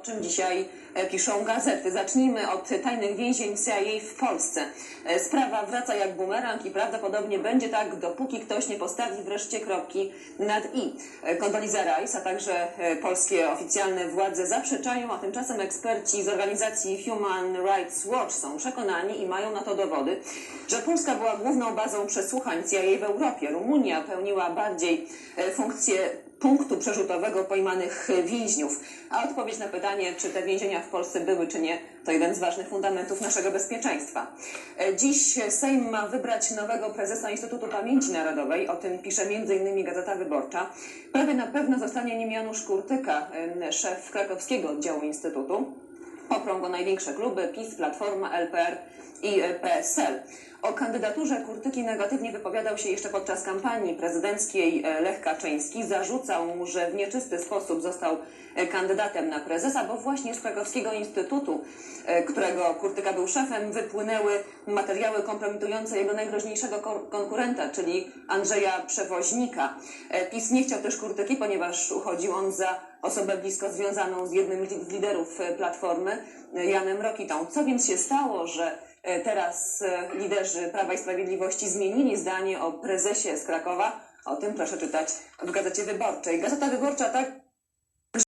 O czym dzisiaj e, piszą gazety? Zacznijmy od tajnych więzień CIA w Polsce. E, Sprawa wraca jak bumerang i prawdopodobnie będzie tak, dopóki ktoś nie postawi wreszcie kropki nad i. E, Condoleezza Rice, a także polskie oficjalne władze zaprzeczają, a tymczasem eksperci z organizacji Human Rights Watch są przekonani i mają na to dowody, że Polska była główną bazą przesłuchań CIA w Europie. Rumunia pełniła bardziej funkcję punktu przerzutowego pojmanych więźniów. A odpowiedź na pytanie, czy te więzienia w Polsce były, czy nie, to jeden z ważnych fundamentów naszego bezpieczeństwa. Dziś Sejm ma wybrać nowego prezesa Instytutu Pamięci Narodowej. O tym pisze m.in. Gazeta Wyborcza. Prawie na pewno zostanie nim Janusz Kurtyka, szef krakowskiego oddziału Instytutu. Poprą go największe kluby PiS, Platforma, LPR i e, PSL. O kandydaturze Kurtyki negatywnie wypowiadał się jeszcze podczas kampanii prezydenckiej Lech Kaczyński. Zarzucał mu, że w nieczysty sposób został e, kandydatem na prezesa, bo właśnie z Krakowskiego Instytutu, e, którego Kurtyka był szefem, wypłynęły materiały kompromitujące jego najgroźniejszego ko- konkurenta, czyli Andrzeja Przewoźnika. E, PiS nie chciał też Kurtyki, ponieważ uchodził on za osobę blisko związaną z jednym z liderów e, Platformy, e, Janem Rokitą. Co więc się stało, że e, teraz liderzy Prawa i Sprawiedliwości zmienili zdanie o prezesie z Krakowa? O tym proszę czytać w Gazecie Wyborczej. Gazeta Wyborcza tak